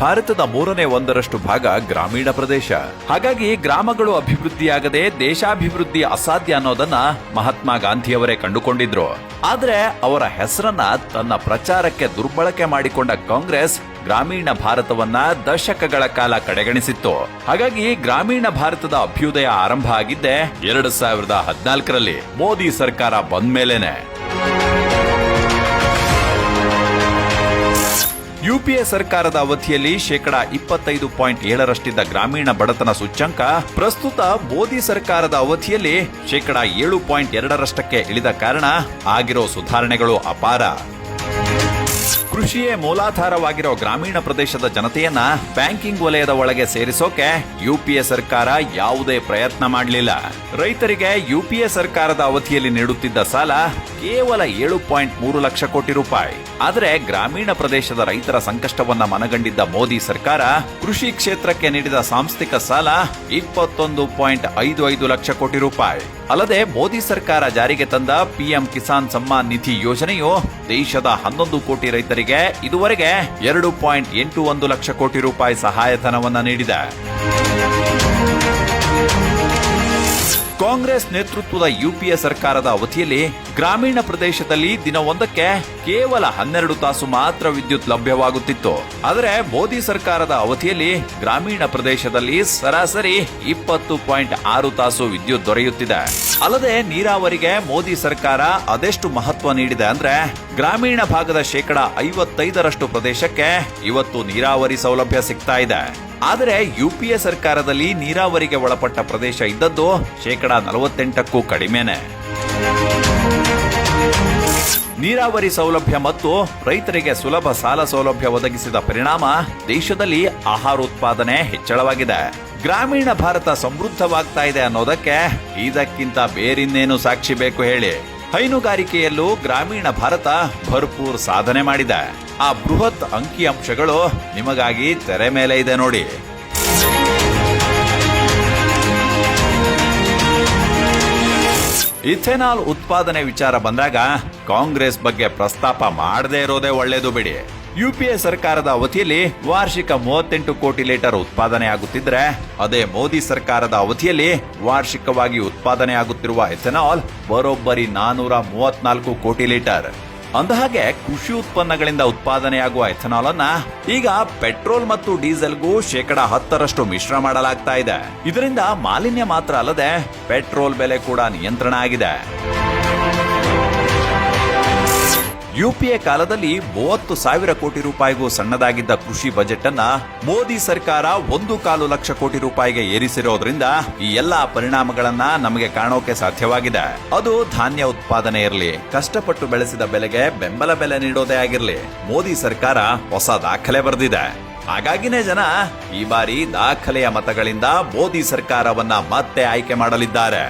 ಭಾರತದ ಮೂರನೇ ಒಂದರಷ್ಟು ಭಾಗ ಗ್ರಾಮೀಣ ಪ್ರದೇಶ. ಹಾಗಾಗಿ ಗ್ರಾಮಗಳು ಅಭಿವೃದ್ಧಿಯಾಗದೆ ದೇಶಾಭಿವೃದ್ಧಿ ಅಸಾಧ್ಯ ಅನ್ನೋದನ್ನ ಮಹಾತ್ಮ ಗಾಂಧಿಯವರೇ ಕಂಡುಕೊಂಡಿದ್ರು. ಆದ್ರೆ ಅವರ ಹೆಸರನ್ನ ತನ್ನ ಪ್ರಚಾರಕ್ಕೆ ದುರ್ಬಳಕೆ ಮಾಡಿಕೊಂಡ ಕಾಂಗ್ರೆಸ್ ಗ್ರಾಮೀಣ ಭಾರತವನ್ನ ದಶಕಗಳ ಕಾಲ ಕಡೆಗಣಿಸಿತ್ತು. ಹಾಗಾಗಿ ಗ್ರಾಮೀಣ ಭಾರತದ ಅಭ್ಯುದಯ ಆರಂಭ ಆಗಿದ್ದೆ ಎರಡು ಸಾವಿರದ ಹದಿನಾಲ್ಕರಲ್ಲಿ. ಮೋದಿ ಸರ್ಕಾರ ಬಂದ್ಮೇಲೆನೆ. ಯುಪಿಎ ಸರ್ಕಾರದ ಅವಧಿಯಲ್ಲಿ ಶೇಕಡಾ ಇಪ್ಪತ್ತೈದು ಪಾಯಿಂಟ್ ಏಳರಷ್ಟಿದ್ದ ಗ್ರಾಮೀಣ ಬಡತನ ಸೂಚ್ಯಂಕ ಪ್ರಸ್ತುತ ಮೋದಿ ಸರ್ಕಾರದ ಅವಧಿಯಲ್ಲಿ ಶೇಕಡಾ ಏಳು ಪಾಯಿಂಟ್ ಎರಡರಷ್ಟಕ್ಕೆ ಇಳಿದ ಕಾರಣ ಆಗಿರೋ ಸುಧಾರಣೆಗಳು ಅಪಾರ. ಕೃಷಿಯೇ ಮೂಲಾಧಾರವಾಗಿರೋ ಗ್ರಾಮೀಣ ಪ್ರದೇಶದ ಜನತೆಯನ್ನ ಬ್ಯಾಂಕಿಂಗ್ ವಲಯದ ಒಳಗೆ ಸೇರಿಸೋಕೆ ಯುಪಿಎ ಸರ್ಕಾರ ಯಾವುದೇ ಪ್ರಯತ್ನ ಮಾಡಲಿಲ್ಲ. ರೈತರಿಗೆ ಯುಪಿಎ ಸರ್ಕಾರದ ಅವಧಿಯಲ್ಲಿ ನೀಡುತ್ತಿದ್ದ ಸಾಲ ಕೇವಲ ಏಳು ಪಾಯಿಂಟ್ ಮೂರು ಲಕ್ಷ ಕೋಟಿ ರೂಪಾಯಿ. ಆದರೆ ಗ್ರಾಮೀಣ ಪ್ರದೇಶದ ರೈತರ ಸಂಕಷ್ಟವನ್ನ ಮನಗಂಡಿದ್ದ ಮೋದಿ ಸರ್ಕಾರ ಕೃಷಿ ಕ್ಷೇತ್ರಕ್ಕೆ ನೀಡಿದ ಸಾಂಸ್ಥಿಕ ಸಾಲ ಇಪ್ಪತ್ತೊಂದು ಪಾಯಿಂಟ್ ಐದು ಐದು ಲಕ್ಷ ಕೋಟಿ ರೂಪಾಯಿ. ಅಲ್ಲದೆ ಮೋದಿ ಸರ್ಕಾರ ಜಾರಿಗೆ ತಂದ ಪಿಎಂ ಕಿಸಾನ್ ಸಮ್ಮಾನ್ ನಿಧಿ ಯೋಜನೆಯು ದೇಶದ ಹನ್ನೊಂದು ಕೋಟಿ ರೈತರಿಗೆ ಇದುವರೆಗೆ ಎರಡು ಪಾಯಿಂಟ್ ಎಂಟು ಒಂದು ಲಕ್ಷ ಕೋಟಿ ರೂಪಾಯಿ ಸಹಾಯಧನವನ್ನು ನೀಡಿದೆ. ಕಾಂಗ್ರೆಸ್ ನೇತೃತ್ವದ ಯುಪಿಎ ಸರ್ಕಾರದ ಅವಧಿಯಲ್ಲಿ ಗ್ರಾಮೀಣ ಪ್ರದೇಶದಲ್ಲಿ ದಿನವೊಂದಕ್ಕೆ ಕೇವಲ ಹನ್ನೆರಡು ತಾಸು ಮಾತ್ರ ವಿದ್ಯುತ್ ಲಭ್ಯವಾಗುತ್ತಿತ್ತು. ಆದರೆ ಮೋದಿ ಸರ್ಕಾರದ ಅವಧಿಯಲ್ಲಿ ಗ್ರಾಮೀಣ ಪ್ರದೇಶದಲ್ಲಿ ಸರಾಸರಿ ಇಪ್ಪತ್ತು ಪಾಯಿಂಟ್ ಆರು ತಾಸು ವಿದ್ಯುತ್ ದೊರೆಯುತ್ತಿದೆ. ಅಲ್ಲದೆ ನೀರಾವರಿಗೆ ಮೋದಿ ಸರ್ಕಾರ ಅದೆಷ್ಟು ಮಹತ್ವ ನೀಡಿದೆ ಅಂದ್ರೆ ಗ್ರಾಮೀಣ ಭಾಗದ ಶೇಕಡ ಐವತ್ತೈದರಷ್ಟು ಪ್ರದೇಶಕ್ಕೆ ಇವತ್ತು ನೀರಾವರಿ ಸೌಲಭ್ಯ ಸಿಗ್ತಾ ಇದೆ. ಆದರೆ ಯುಪಿಎ ಸರ್ಕಾರದಲ್ಲಿ ನೀರಾವರಿಗೆ ಒಳಪಟ್ಟ ಪ್ರದೇಶ ಇದ್ದದ್ದು ಶೇಕಡ ನಲವತ್ತೆಂಟಕ್ಕೂ ಕಡಿಮೆನೆ. ನೀರಾವರಿ ಸೌಲಭ್ಯ ಮತ್ತು ರೈತರಿಗೆ ಸುಲಭ ಸಾಲ ಸೌಲಭ್ಯ ಒದಗಿಸಿದ ಪರಿಣಾಮ ದೇಶದಲ್ಲಿ ಆಹಾರ ಉತ್ಪಾದನೆ ಹೆಚ್ಚಳವಾಗಿದೆ. ಗ್ರಾಮೀಣ ಭಾರತ ಸಮೃದ್ಧವಾಗ್ತಾ ಇದೆ ಅನ್ನೋದಕ್ಕೆ ಇದಕ್ಕಿಂತ ಬೇರಿನ್ನೇನು ಸಾಕ್ಷಿ ಬೇಕು ಹೇಳಿ. ಹೈನುಗಾರಿಕೆಯಲ್ಲೂ ಗ್ರಾಮೀಣ ಭಾರತ ಭರ್ಪೂರ್ ಸಾಧನೆ ಮಾಡಿದೆ. ಆ ಬೃಹತ್ ಅಂಕಿಅಂಶಗಳು ನಿಮಗಾಗಿ ತೆರೆ ಮೇಲೆ ಇದೆ ನೋಡಿ. ಇಥೆನಾಲ್ ಉತ್ಪಾದನೆ ವಿಚಾರ ಬಂದಾಗ ಕಾಂಗ್ರೆಸ್ ಬಗ್ಗೆ ಪ್ರಸ್ತಾಪ ಮಾಡದೇ ಇರೋದೇ ಒಳ್ಳೇದು ಬಿಡಿ. ಯುಪಿಎ ಸರ್ಕಾರದ ಅವಧಿಯಲ್ಲಿ ವಾರ್ಷಿಕ ಮೂವತ್ತೆಂಟು ಕೋಟಿ ಲೀಟರ್ ಉತ್ಪಾದನೆ ಆಗುತ್ತಿದ್ರೆ, ಅದೇ ಮೋದಿ ಸರ್ಕಾರದ ಅವಧಿಯಲ್ಲಿ ವಾರ್ಷಿಕವಾಗಿ ಉತ್ಪಾದನೆ ಆಗುತ್ತಿರುವ ಎಥೆನಾಲ್ ಬರೋಬ್ಬರಿ ನಾನೂರ ಮೂವತ್ನಾಲ್ಕು ಕೋಟಿ ಲೀಟರ್. ಅಂದಹಾಗೆ ಕೃಷಿ ಉತ್ಪನ್ನಗಳಿಂದ ಉತ್ಪಾದನೆಯಾಗುವ ಎಥನಾಲ್ ಅನ್ನ ಈಗ ಪೆಟ್ರೋಲ್ ಮತ್ತು ಡೀಸೆಲ್ಗೂ ಶೇಕಡ ಹತ್ತರಷ್ಟು ಮಿಶ್ರ ಮಾಡಲಾಗ್ತಾ ಇದೆ. ಇದರಿಂದ ಮಾಲಿನ್ಯ ಮಾತ್ರ ಅಲ್ಲದೆ ಪೆಟ್ರೋಲ್ ಬೆಲೆ ಕೂಡ ನಿಯಂತ್ರಣ ಆಗಿದೆ. ಯುಪಿಎ ಕಾಲದಲ್ಲಿ ಮೂವತ್ತು ಸಾವಿರ ಕೋಟಿ ರೂಪಾಯಿಗೂ ಸಣ್ಣದಾಗಿದ್ದ ಕೃಷಿ ಬಜೆಟ್ ಅನ್ನ ಮೋದಿ ಸರ್ಕಾರ ಒಂದು ಕಾಲು ಲಕ್ಷ ಕೋಟಿ ರೂಪಾಯಿಗೆ ಏರಿಸಿರೋದ್ರಿಂದ ಈ ಎಲ್ಲಾ ಪರಿಣಾಮಗಳನ್ನ ನಮಗೆ ಕಾಣೋಕೆ ಸಾಧ್ಯವಾಗಿದೆ. ಅದು ಧಾನ್ಯ ಉತ್ಪಾದನೆ ಇರಲಿ, ಕಷ್ಟಪಟ್ಟು ಬೆಳೆಸಿದ ಬೆಲೆಗೆ ಬೆಂಬಲ ಬೆಲೆ ನೀಡೋದೇ ಆಗಿರಲಿ, ಮೋದಿ ಸರ್ಕಾರ ಹೊಸ ದಾಖಲೆ ಬರೆದಿದೆ. ಹಾಗಾಗಿನೇ ಜನ ಈ ಬಾರಿ ದಾಖಲೆಯ ಮತಗಳಿಂದ ಮೋದಿ ಸರ್ಕಾರವನ್ನ ಮತ್ತೆ ಆಯ್ಕೆ ಮಾಡಲಿದ್ದಾರೆ.